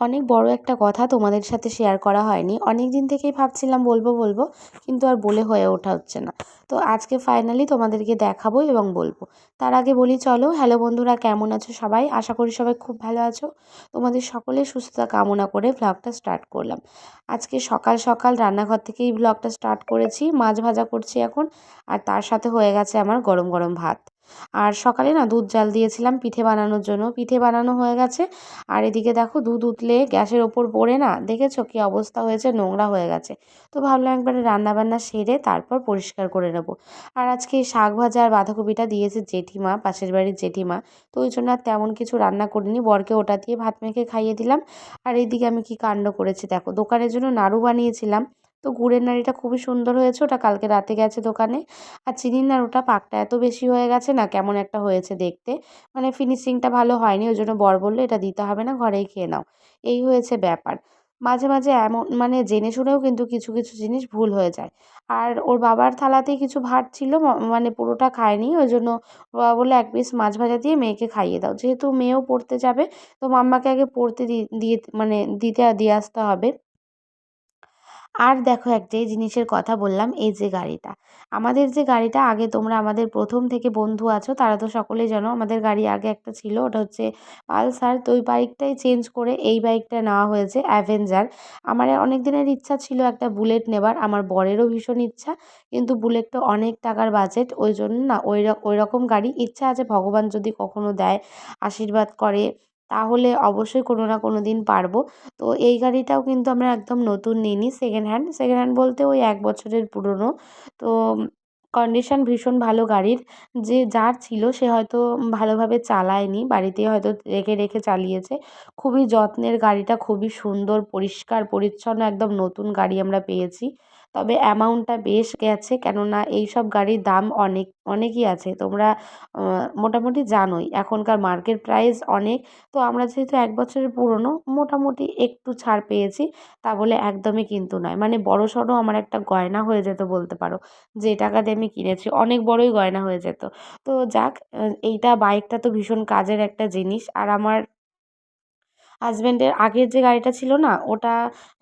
অনেক বড় একটা কথা তোমাদের সাথে শেয়ার করা হয়নি। অনেক দিন থেকেই ভাবছিলাম বলব বলব, কিন্তু আর বলে হয়ে ওঠা হচ্ছে না। তো আজকে ফাইনালি তোমাদেরকে দেখাবো এবং বলব। তার আগে বলি, চলো হ্যালো বন্ধুরা, কেমন আছো সবাই? আশা করি সবাই খুব ভালো আছো। তোমাদের সকলের সুস্থতা কামনা করে ভ্লগটা স্টার্ট করলাম। আজকে সকাল সকাল রান্নাঘর থেকেই ব্লগটা স্টার্ট করেছি, মাছ ভাজা করছি এখন, আর তার সাথে হয়ে গেছে আমার গরম গরম ভাত। আর সকালে না দুধ জাল দিয়েছিলাম পিঠে বানানোর জন্য। পিঠে বানানো হয়ে গেছে। আর এদিকে দেখো দুধ উতলে গ্যাসের ওপর পড়ে না, দেখেছ কী অবস্থা হয়েছে? নোংরা হয়ে গেছে। তো ভাবলাম একবারে রান্নাবান্না সেরে তারপর পরিষ্কার করে নেব। আর আজকে শাক ভাজা আর বাঁধাকপিটা দিয়েছে জেঠিমা, পাশের বাড়ির জেঠিমা। তো ওই জন্য আর তেমন কিছু রান্না করিনি, বরকে ওটা দিয়ে ভাত মেখে খাইয়ে দিলাম। আর এইদিকে আমি কি কাণ্ড করেছি দেখো, দোকানের জন্য নাড়ু বানিয়েছিলাম। তো গুড়ের নাড়িটা খুবই সুন্দর হয়েছে, ওটা কালকে রাতে গেছে দোকানে। আর চিনির নাড়ুটা পাকটা এত বেশি হয়ে গেছে না, কেমন একটা হয়েছে দেখতে। মানে ফিনিশিংটা ভালো হয়নি, ওই জন্য বর বলল, এটা দিতে হবে না, ঘরেই খেয়ে নাও। এই হয়েছে ব্যাপার। মাঝে মাঝে এমন মানে জেনে শুনেও কিন্তু কিছু কিছু জিনিস ভুল হয়ে যায়। আর ওর বাবার থালাতেই কিছু ভাত ছিল মানে পুরোটা খায়নি, ওই জন্য বাবা বলল, এক পিস মাছ ভাজা দিয়ে মেয়েকে খাইয়ে দাও। যেহেতু মেয়েও পড়তে যাবে, তো মাম্মাকে আগে পড়তে দিয়ে মানে দিতে, দিয়ে আসতে হবে। আর দেখো একটাই জিনিসের কথা বললাম, এই যে গাড়িটা। আমাদের যে গাড়িটা, আগে তোমরা আমাদের প্রথম থেকে বন্ধু আছো, তারা তো সকলেই জানো আমাদের গাড়ি আগে একটা ছিল, ওটা হচ্ছে পালসার। তো ওই বাইকটাই চেঞ্জ করে এই বাইকটা নেওয়া হয়েছে অ্যাভেঞ্জার আমার অনেক দিনের ইচ্ছা ছিল একটা বুলেট নেবার, আমার বরেরও ভীষণ ইচ্ছা, কিন্তু বুলেটটা অনেক টাকার বাজেট ওই জন্য না ওই ওই রকম গাড়ি। ইচ্ছা আছে, ভগবান যদি কখনো দেয়, আশীর্বাদ করে তাহলে অবশ্যই কোনো না কোনো দিন পারব। তো এই গাড়িটাও কিন্তু আমরা একদম নতুন নিইনি সেকেন্ড হ্যান্ড সেকেন্ড হ্যান্ড বলতে ওই এক বছরের পুরনো। তো কন্ডিশন ভীষণ ভালো গাড়ির। যে যার ছিল সে হয়তো ভালোভাবে চালায়নি বাড়িতেই হয়তো রেখে রেখে চালিয়েছে। খুবই যত্নের গাড়িটা, খুবই সুন্দর, পরিষ্কার, পরিচ্ছন্ন, একদম নতুন গাড়ি আমরা পেয়েছি। তবে অ্যামাউন্টটা বেশ গেছে। কেননা এই সব গাড়ির দাম অনেক, অনেকই আছে। তোমরা মোটামুটি জানোই এখনকার মার্কেট প্রাইস অনেক। তো আমরা যেহেতু এক বছরের পুরনো, মোটামুটি একটু ছাড় পেয়েছি। তা বলে একদমই কিন্তু নয়। মানে বড় সড়ো আমার একটা গয়না হয়ে যেত বলতে পারো। যে টাকা দিয়ে আমি কিনেছি, অনেক বড়ই গয়না হয়ে যেত। তো যাক এইটা, বাইকটা তো ভীষণ কাজের একটা জিনিস। আর আমার হাজব্যান্ডের আগের যে গাড়িটা ছিল না, ওটা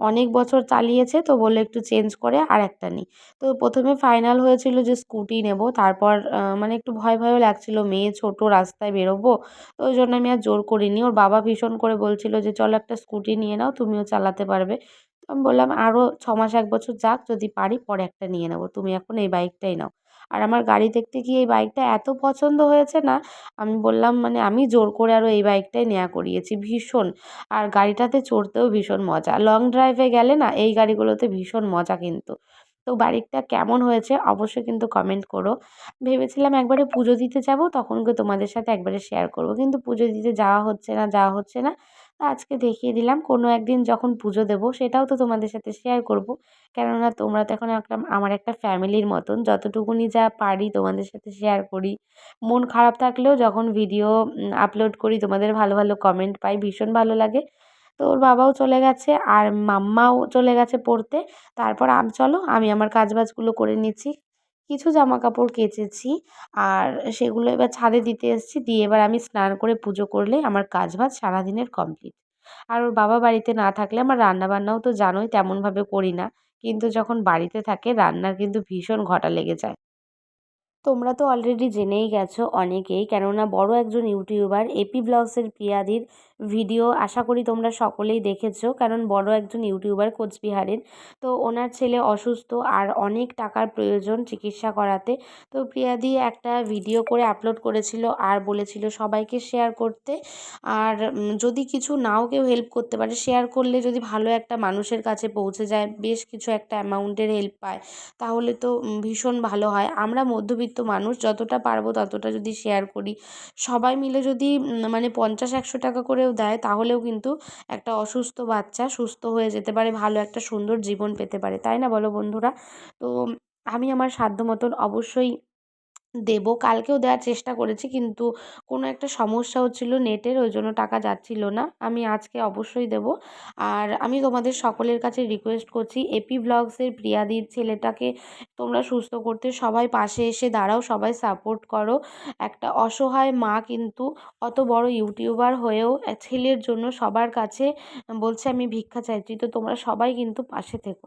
অনেক বছর চালিয়েছে, তো বলল একটু চেঞ্জ করে আর একটা নিই। তো প্রথমে ফাইনাল হয়েছিল যে স্কুটি নেব, তারপর মানে একটু ভয় ভয়ও লাগছিল, মেয়ে ছোট, রাস্তায় বেরোবো, তো ওই জন্য আমি আর জোর করিনি। ওর বাবা ভীষণ করে বলছিল যে, চলো একটা স্কুটি নিয়ে নাও, তুমিও চালাতে পারবে। আমি বললাম আরও ছ মাস এক বছর যাক, যদি পারি পরে একটা নিয়ে নেব। তুমি এখন এই বাইকটাই নাও। আর আমার গাড়ি দেখতে গিয়ে এই বাইকটা এত পছন্দ হয়েছে না, আমি বললাম মানে আমি জোর করে আরও এই বাইকটাই নেওয়া করিয়েছি, ভীষণ। আর গাড়িটাতে চড়তেও ভীষণ মজা। লং ড্রাইভে গেলে না, এই গাড়িগুলোতে ভীষণ মজা কিন্তু। তো বাইকটা কেমন হয়েছে অবশ্যই কিন্তু কমেন্ট করো। ভেবেছিলাম একবারে পুজো দিতে যাব, তখন তোমাদের সাথে একবারে শেয়ার করব। কিন্তু পুজো দিতে যাওয়া হচ্ছে না, যাওয়া হচ্ছে না। আজকে দেখিয়ে দিলাম। কোনো একদিন যখন পুজো দেবো, সেটাও তো তোমাদের সাথে শেয়ার করব। কেননা তোমরা তো এখন একটা, আমার একটা ফ্যামিলির মতন। যতটুকুনি যা পারি তোমাদের সাথে শেয়ার করি। মন খারাপ থাকলেও যখন ভিডিও আপলোড করি, তোমাদের ভালো ভালো কমেন্ট পাই, ভীষণ ভালো লাগে। তো ওর বাবাও চলে গেছে, আর মাম্মাও চলে গেছে পড়তে। তারপর আম, চলো, আমি আমার কাজবাজগুলো করে নিচ্ছি। কিছু জামা কাপড় কেচেছি আর সেগুলো এবার ছাদে দিতে এসেছি। দিয়ে এবার আমি স্নান করে পুজো করলে আমার কাজ বাজ সারাদিনের কমপ্লিট আর ওর বাবা বাড়িতে না থাকলে আমার রান্নাবান্নাও তো জানোই তেমনভাবে করি না। কিন্তু যখন বাড়িতে থাকে, রান্নার কিন্তু ভীষণ ঘটা লেগে যায়। তোমরা তো অলরেডি জেনেই গেছো অনেকেই। কেননা বড় একজন ইউটিউবার এপি ব্লগসের প্রিয়াদির ভিডিও আশা করি তোমরা সকলেই দেখেছ। কারণ বড় একজন ইউটিউবার কোচবিহারের, তো ওনার ছেলে অসুস্থ আর অনেক টাকার প্রয়োজন চিকিৎসা করাতে। তো প্রিয়াদি একটা ভিডিও করে আপলোড করেছিল আর বলেছিল সবাইকে শেয়ার করতে। আর যদি কিছু নাও কেউ হেল্প করতে পারে শেয়ার করলে যদি ভালো একটা মানুষের কাছে পৌঁছে যায়, বেশ কিছু একটা অ্যামাউন্টের হেল্প পায়, তাহলে তো ভীষণ ভালো হয়। আমরা মধ্যবিত্ত মানুষ যতটা পারব ততটা যদি শেয়ার করি। সবাই মিলে যদি মানে পঞ্চাশ, একশো টাকা করেও দেয় তাহলেও কিন্তু একটা অসুস্থ বাচ্চা সুস্থ হয়ে যেতে পারে, ভালো একটা সুন্দর জীবন পেতে পারে। তাই না বলো বন্ধুরা? তো আমি আমার সাধ্য মতন অবশ্যই দেবো। কালকেও দেওয়ার চেষ্টা করেছি কিন্তু কোনো একটা সমস্যা হচ্ছিল নেটের, ওই জন্য টাকা যাচ্ছিল না। আমি আজকে অবশ্যই দেবো। আর আমি তোমাদের সকলের কাছে রিকোয়েস্ট করছি এপি ব্লগসের প্রিয়াদির ছেলেটাকে তোমরা সুস্থ করতে সবাই পাশে এসে দাঁড়াও, সবাই সাপোর্ট করো। একটা অসহায় মা কিন্তু অত বড় ইউটিউবার হয়েও ছেলের জন্য সবার কাছে বলছে, আমি ভিক্ষা চাইছি তো তোমরা সবাই কিন্তু পাশে থেকো।